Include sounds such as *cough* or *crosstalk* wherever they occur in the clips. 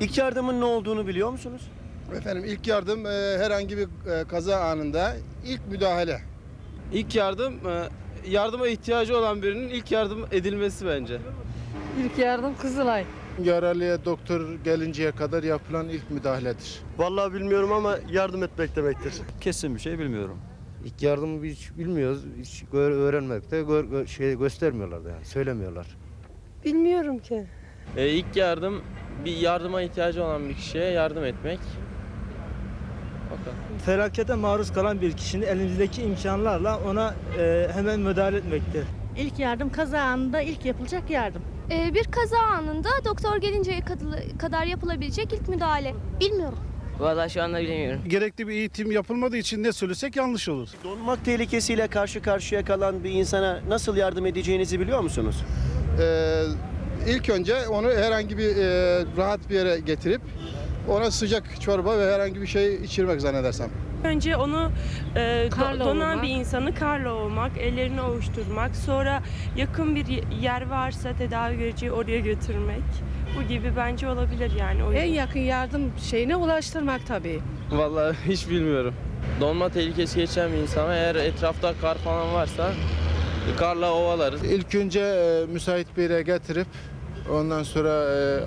İlk yardımın ne olduğunu biliyor musunuz? Efendim ilk yardım e, herhangi bir e, kaza anında ilk müdahale. İlk yardım e, yardıma ihtiyacı olan birinin ilk yardım edilmesi bence. İlk yardım Kızılay. Yaralıya doktor gelinceye kadar yapılan ilk müdahaledir. Vallahi bilmiyorum ama yardım etmek demektir. Kesin bir şey bilmiyorum. İlk yardımı biz hiç bilmiyoruz. Hiç gö- öğrenmekte gö- gö- şey göstermiyorlar da yani söylemiyorlar. Bilmiyorum ki. E, ilk yardım bir yardıma ihtiyacı olan bir kişiye yardım etmek. Bakalım. felakete maruz kalan bir kişinin elimizdeki imkanlarla ona e, hemen müdahale etmektir. İlk yardım kaza anında ilk yapılacak yardım. Ee, bir kaza anında doktor gelinceye kadar yapılabilecek ilk müdahale. Bilmiyorum. Vallahi şu anda bilemiyorum. Gerekli bir eğitim yapılmadığı için ne söylesek yanlış olur. Donmak tehlikesiyle karşı karşıya kalan bir insana nasıl yardım edeceğinizi biliyor musunuz? Ee, ilk önce onu herhangi bir e, rahat bir yere getirip ona sıcak çorba ve herhangi bir şey içirmek zannedersem. Önce onu e, do- donan ovmak. bir insanı karla ovmak, ellerini ovuşturmak, sonra yakın bir yer varsa tedavi göreceği oraya götürmek. Bu gibi bence olabilir yani. O En yakın yardım şeyine ulaştırmak tabii. Vallahi *laughs* hiç bilmiyorum. Donma tehlikesi geçen bir insana eğer etrafta kar falan varsa karla ovalarız. İlk önce e, müsait bir yere getirip ondan sonra e,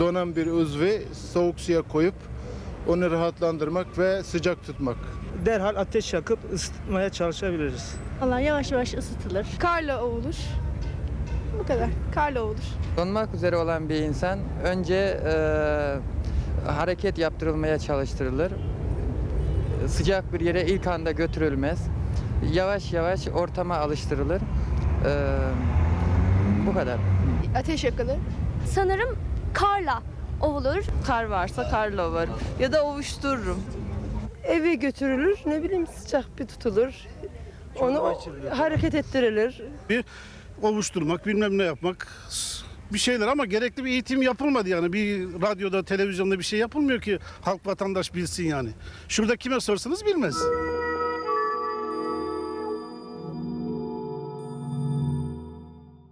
donan bir uzvi soğuk suya koyup onu rahatlandırmak ve sıcak tutmak. Derhal ateş yakıp ısıtmaya çalışabiliriz. Allah yavaş yavaş ısıtılır. Karla ovulur. Bu kadar. Karla ovulur. Donmak üzere olan bir insan önce e, hareket yaptırılmaya çalıştırılır. Sıcak bir yere ilk anda götürülmez. Yavaş yavaş ortama alıştırılır. E, bu kadar. Ateş yakılır. Sanırım karla ovulur. Kar varsa karla ovarım. Ya da ovuştururum. Eve götürülür, ne bileyim sıcak bir tutulur. Onu hareket ettirilir. Ovuşturmak, bilmem ne yapmak bir şeyler ama gerekli bir eğitim yapılmadı yani. Bir radyoda, televizyonda bir şey yapılmıyor ki halk vatandaş bilsin yani. Şurada kime sorsanız bilmez.